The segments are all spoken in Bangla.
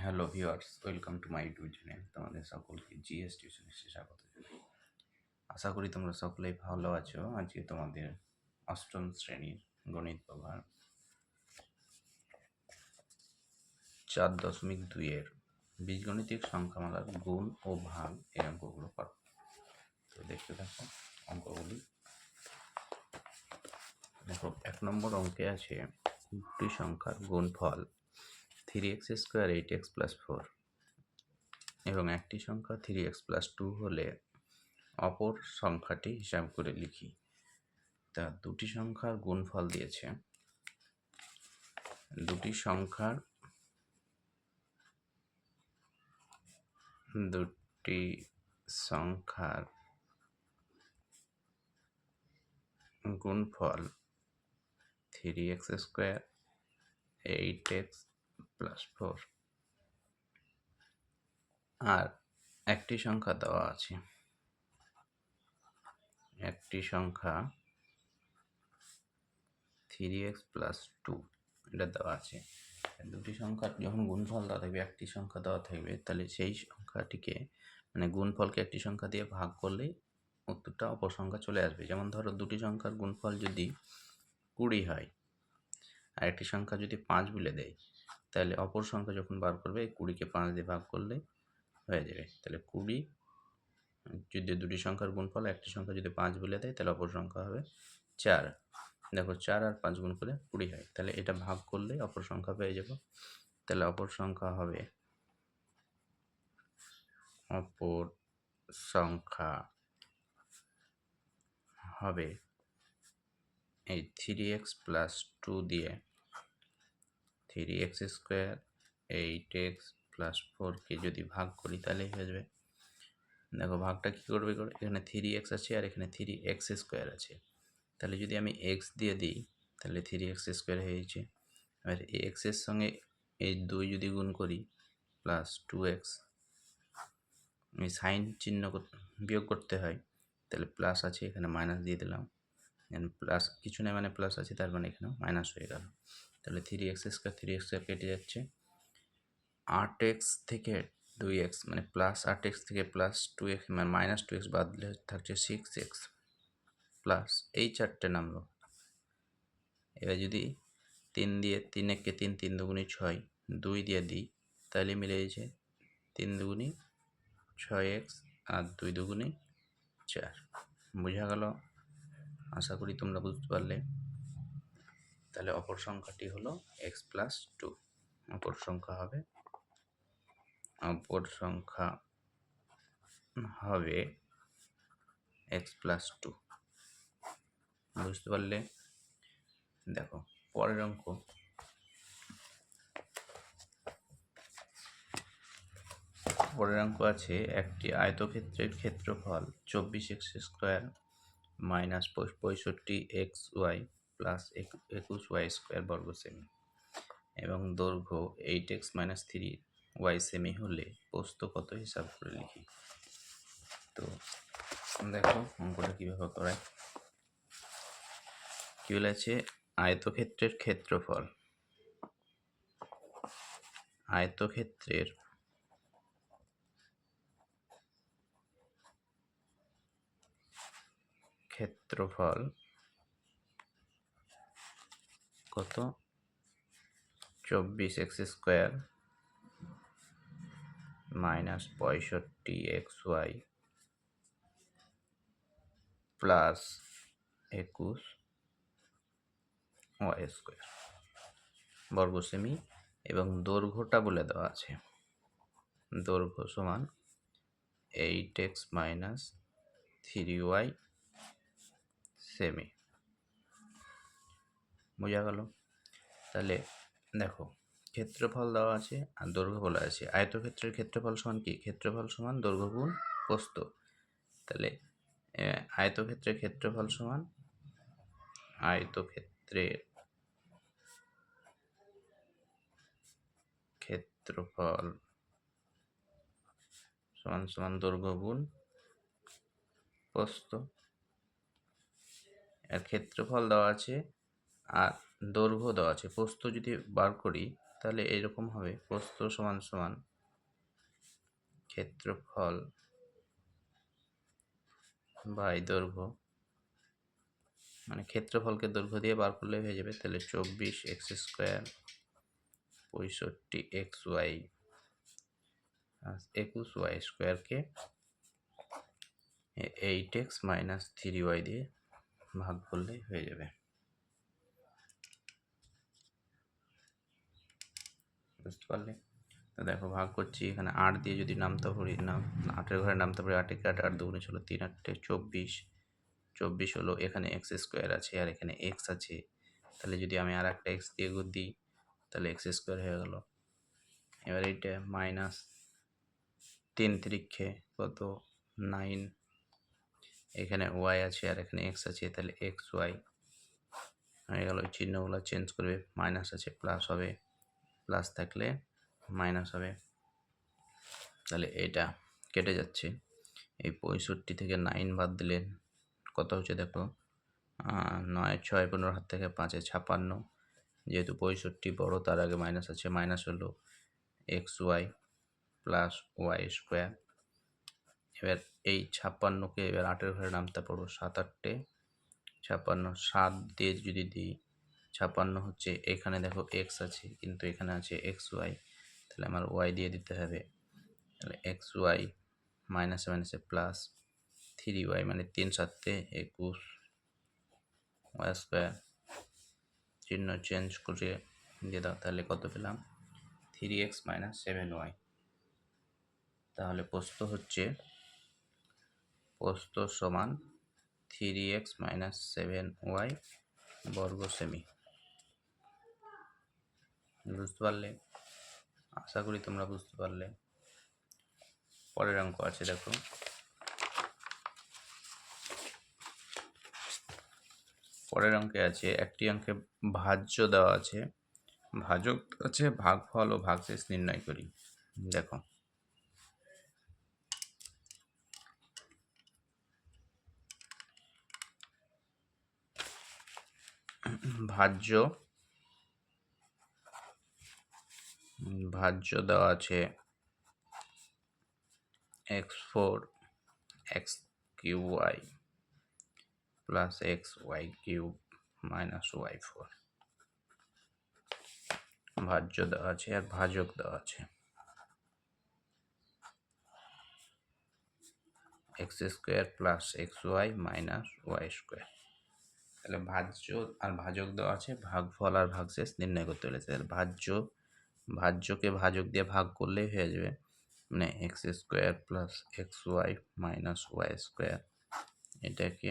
Hello viewers, welcome to my YouTube channel. তোমাদের সকলকে জিএস টিউশন স্বাগত আশা করি তোমরা সকলেই ভালো আছো। আজকে তোমাদের অষ্টম শ্রেণির গণিত ব্যবহার চার দশমিক দুইয়ের বীজগণিতিক সংখ্যামালার গুণ ও ভাগ এই অঙ্কগুলো পারো তো দেখতে থাকো অঙ্কগুলি। দেখো, এক নম্বর অঙ্কে আছে দুটি সংখ্যার গুণফল three x square eight x plus four এবং একটি সংখ্যা থ্রি এক্স প্লাস টু হলে অপর সংখ্যাটি হিসাব করে লিখি। তা দুটি সংখ্যার গুণফল দিয়েছে। দুটি সংখ্যার দুটি সংখ্যার গুণফল three x square eight x plus four আর একটি সংখ্যা দেওয়া আছে। একটি সংখ্যা থ্রি এক্স প্লাস টু এটা দেওয়া আছে। দুটি সংখ্যার যখন গুণফল দেওয়া থাকবে, একটি সংখ্যা দেওয়া থাকবে, তাহলে সেই সংখ্যাটিকে মানে গুণফলকে একটি সংখ্যা দিয়ে ভাগ করলেই উত্তরটা অপর সংখ্যা চলে আসবে। যেমন ধরো দুটি সংখ্যার গুণফল যদি কুড়ি হয়, আর একটি সংখ্যা যদি পাঁচ বলে দেয় তাহলে অপর সংখ্যা যখন বার করবে কুড়িকে পাঁচ দিয়ে ভাগ করলে হয়ে যাবে। তাহলে কুড়ি, যদি দুটি সংখ্যার গুণফল, একটি সংখ্যা যদি পাঁচ বলে দেয়, তাহলে অপর সংখ্যা হবে চার। দেখো, চার আর পাঁচ গুণ করে কুড়ি হয়। তাহলে এটা ভাগ করলে অপর সংখ্যা পেয়ে যাব। তাহলে অপর সংখ্যা হবে অপর সংখ্যা হবে এই থ্রি এক্স প্লাস টু দিয়ে three x square eight x plus ফোরকে যদি ভাগ করি তাহলেই হয়ে যাবে? দেখো ভাগটা কী করবে এখানে থ্রি এক্স আছে আর এখানে থ্রি এক্স স্কোয়ার আছে। তাহলে যদি আমি এক্স দিয়ে দিই, তাহলে থ্রি এক্স স্কোয়ার হয়েছে আর এক্সের সঙ্গে এই দুই যদি গুণ করি প্লাস টু এক্স আমি সাইন চিহ্ন বিয়োগ করতে হয়, তাহলে প্লাস আছে, এখানে মাইনাস দিয়ে দিলাম। প্লাস কিছু নেই মানে প্লাস আছে, তার মানে এখানেও মাইনাস হয়ে গেল। তাহলে three x square three x square কেটে যাচ্ছে। আট এক্স থেকে দুই এক্স মানে প্লাস আট এক্স থেকে প্লাস টু এক্স মানে মাইনাস টু এক্স বাদলে থাকছে সিক্স এক্স প্লাস এই চারটে নামলো এবার যদি তিন দিয়ে তিন এককে তিন তিন দুগুনি ছয়, দুই দিয়ে দিই, তাহলে মিলে যাচ্ছে তিন দুগুনি ছয় এক্স আর দুই দুগুনি চার। বোঝা গেল? আশা করি তোমরা বুঝতে পারলে। তাহলে অপর সংখ্যাটি হলো এক্স প্লাস টু অপর সংখ্যা হবে, অপর সংখ্যা হবে এক্স প্লাস টু বুঝতে পারলে? দেখো, পরের অঙ্ক। পরের অঙ্ক আছে, একটি আয়তক্ষেত্রের ক্ষেত্রফল চব্বিশ এক্স স্কোয়ার মাইনাস পঁয়ষট্টি এক্স ওয়াই প্লাস একুশ ওয়াই স্কোয়ার বর্গ সেমি এবং দৈর্ঘ্য eight x minus three y semi হলে পোস্ত কত হিসাব করে লিখি? তো দেখো অঙ্কটা কীভাবে করায়। কী বলেছে? আয়তক্ষেত্রের ক্ষেত্রফল। আয়তক্ষেত্রের ক্ষেত্রফল কত? চব্বিশ এক্স স্কোয়ার মাইনাস পঁয়ষট্টি এক্স ওয়াই প্লাস একুশ ওয়াই স্কোয়ার। বর্গ সেমি এবং দৈর্ঘ্যটা বলে দেওয়া আছে। দৈর্ঘ্য সমান eight x minus three y semi. বোঝা গেল। তাহলে দেখো, ক্ষেত্রফল দেওয়া আছে আর দৈর্ঘ্য বলা আছে। আয়তক্ষেত্রের ক্ষেত্রফল সমান কি? ক্ষেত্রফল সমান দৈর্ঘ্য গুণ প্রস্থ তাহলে আয়তক্ষেত্রের ক্ষেত্রফল সমান আয়তক্ষেত্রের ক্ষেত্রফল সমান সমান দৈর্ঘ্য গুণ প্রস্থ এর ক্ষেত্রফল দেওয়া আছে আর দৈর্ঘ্য দেওয়া আছে। প্রস্থ যদি বার করি, তাহলে এরকম হবে। প্রস্থ সমান সমান ক্ষেত্রফল বাই দৈর্ঘ্য। মানে ক্ষেত্রফলকে দৈর্ঘ্য দিয়ে বার করলে হয়ে যাবে, তাহলে চব্বিশ এক্স স্কোয়ার পঁয়ষট্টি এক্স ওয়াই। একুশ ওয়াই স্কোয়ারকে eight x minus three y দিয়ে ভাগ করলে হয়ে যাবে। বুঝতে পারলে? তো দেখো, ভাগ করছি, এখানে আট দিয়ে যদি নামতে পারি, নাম, আটের ঘরে নামতে পারি, আটে আট আট দুগুণে ছিল তিন আটটে চব্বিশ চব্বিশ হলো এখানে এক্স স্কোয়ার আছে, আর এখানে এক্স আছে। তাহলে যদি আমি আর একটা এক্স দিয়ে দিই, তাহলে এক্স স্কোয়ার হয়ে গেল। এবার এইটা মাইনাস তিন ত্রিক্ষে কত? নাইন এখানে ওয়াই আছে, আর এখানে এক্স আছে, তাহলে এক্স ওয়াই হয়ে গেল চিহ্নগুলো চেঞ্জ করবে মাইনাস আছে প্লাস হবে। প্লাস থাকলে মাইনাস হবে। তাহলে এটা কেটে যাচ্ছে। এই পঁয়ষট্টি থেকে নাইন বাদ দিলে কত হচ্ছে দেখো? নয়, ছয়, পনেরো হাত থেকে পাঁচে ছাপান্ন। যেহেতু পঁয়ষট্টি বড়, তার আগে মাইনাস আছে। মাইনাস হলো x y plus y square. এবার এই ছাপ্পান্নকে এবার আটের ঘরে নামতে পারব সাত আটটে ছাপ্পান্ন, সাত দিয়ে যদি দিই ছাপ্পান্ন হচ্ছে, এখানে দেখো এক্স আছে, কিন্তু এখানে আছে এক্স ওয়াই তাহলে আমার ওয়াই দিয়ে দিতে হবে। তাহলে এক্স ওয়াই মাইনাসে মাইনাসে প্লাস থ্রি ওয়াই মানে তিন সাতে একুশ ওয়াই স্কোয়ার চিহ্ন চেঞ্জ করে দিয়ে দাও, তাহলে কত পেলাম? Three x minus seven y তাহলে প্রস্থ হচ্ছে, প্রস্থ সমান three x minus seven y বর্গ সেমি বুঝতে পারলে? আশা করি তোমরা বুঝতে পারলে। পরের অঙ্ক আছে, দেখো। পরের অঙ্কে আছে, একটি অঙ্কে ভাজ্য দেওয়া আছে। ভাজক আছে ভাগফল ও ভাগশেষ নির্ণয় করি। দেখো। ভাজ্য ভাজ্য দেওয়া আছে। X four, x cube y, plus x y cube, minus y four. ভাজ্য দেওয়া আছে আর ভাজক দেওয়া আছে। X square plus x y minus y square. তাহলে ভাজ্য আর ভাজক দেওয়া আছে, ভাগফল আর ভাগশেষ নির্ণয় করতে বলেছে তাহলে ভাজ্য ভাজ্যকে ভাজক দিয়ে ভাগ করলেই হয়ে যাবে। মানে x square plus x y minus y square এটাকে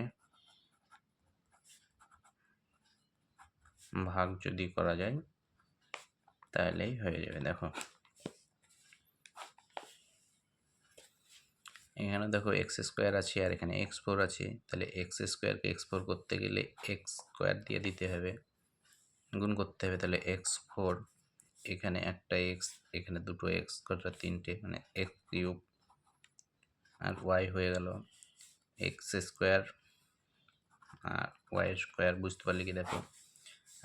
ভাগ যদি করা যায়, তাহলেই হয়ে যাবে, দেখো। এখানে দেখো এক্স স্কোয়ার আছে আর এখানে এক্স ফোর আছে। তাহলে এক্স স্কোয়ারকে এক্স ফোর করতে গেলে এক্স স্কোয়ার দিয়ে দিতে হবে। গুণ করতে হবে, তাহলে এক্স ফোর এখানে একটা এক্স এখানে দুটো এক্স কটা তিনটে মানে এক্স কিউব, আর ওয়াই হয়ে গেল এক্স স্কোয়ার আর ওয়াই স্কোয়ার বুঝতে পারলে কি দেখো?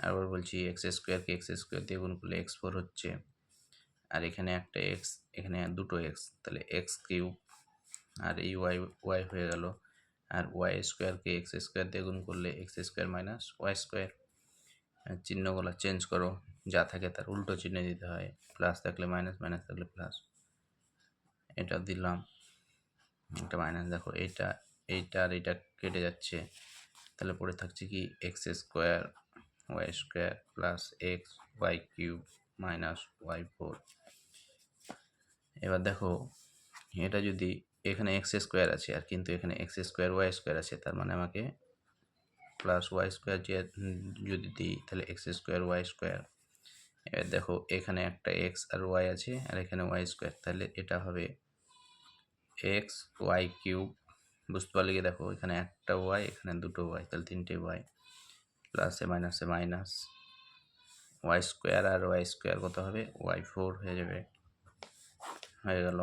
আবার বলছি এক্স স্কোয়ারকে এক্স স্কোয়ার দিয়ে গুণ করলে এক্স ফোর হচ্ছে, আর এখানে একটা এক্স এখানে দুটো এক্স তাহলে এক্স কিউব, আর এই ওয়াই ওয়াই হয়ে গেল, আর ওয়াই স্কোয়ারকে এক্স স্কোয়ার দিয়ে গুণ করলে x square minus y square চিহ্নগুলো চেঞ্জ করো। যা থাকে তার উল্টো চিহ্ন দিতে হয়। প্লাস থাকলে মাইনাস মাইনাস থাকলে প্লাস এটা দিলাম। এটা মাইনাস দেখো এইটা এইটা আর এইটা কেটে যাচ্ছে। তাহলে পড়ে থাকছে কি? X square y square plus x y cube minus y four এবার দেখো, এটা যদি এখানে এক্স স্কোয়ার আছে আর কিন্তু এখানে এক্স স্কোয়ার ওয়াই স্কোয়ার আছে, তার মানে আমাকে প্লাস ওয়াই স্কোয়ার যদি দিই, তাহলে এক্স স্কোয়ার ওয়াই স্কোয়ার এবার দেখো এখানে একটা এক্স আর ওয়াই আছে, আর এখানে ওয়াই স্কোয়ার তাহলে এটা হবে এক্স ওয়াই কিউব বুঝতে পারলে কি দেখো, এখানে একটা ওয়াই এখানে দুটো ওয়াই তাহলে তিনটে ওয়াই প্লাসে মাইনাসে মাইনাস ওয়াই স্কোয়ার আর ওয়াই স্কোয়ার কত হবে? ওয়াই ফোর হয়ে যাবে, হয়ে গেল,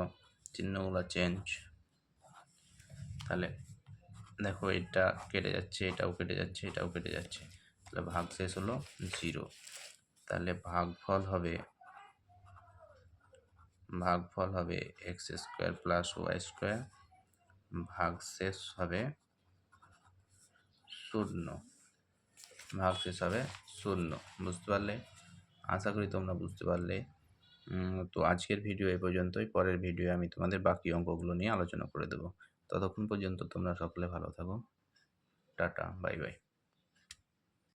চিহ্নগুলো চেঞ্জ তাহলে দেখো এটা কেটে যাচ্ছে, এটাও কেটে যাচ্ছে, এটাও কেটে যাচ্ছে, তাহলে ভাগ শেষ হলো জিরো তাহলে ভাগফল হবে ভাগফল হবে x square plus y square ভাগ শেষ হবে শূন্য ভাগ শেষ হবে শূন্য, বুঝতে পারলে? আশা করি তোমরা বুঝতে পারলে। তো আজকের ভিডিও এ পর্যন্তই, পরের ভিডিও আমি তোমাদের বাকি অঙ্কগুলো নিয়ে আলোচনা করে দেবো। ততক্ষণ পর্যন্ত তোমরা সকলে ভালো থাকো। Tata, bye bye.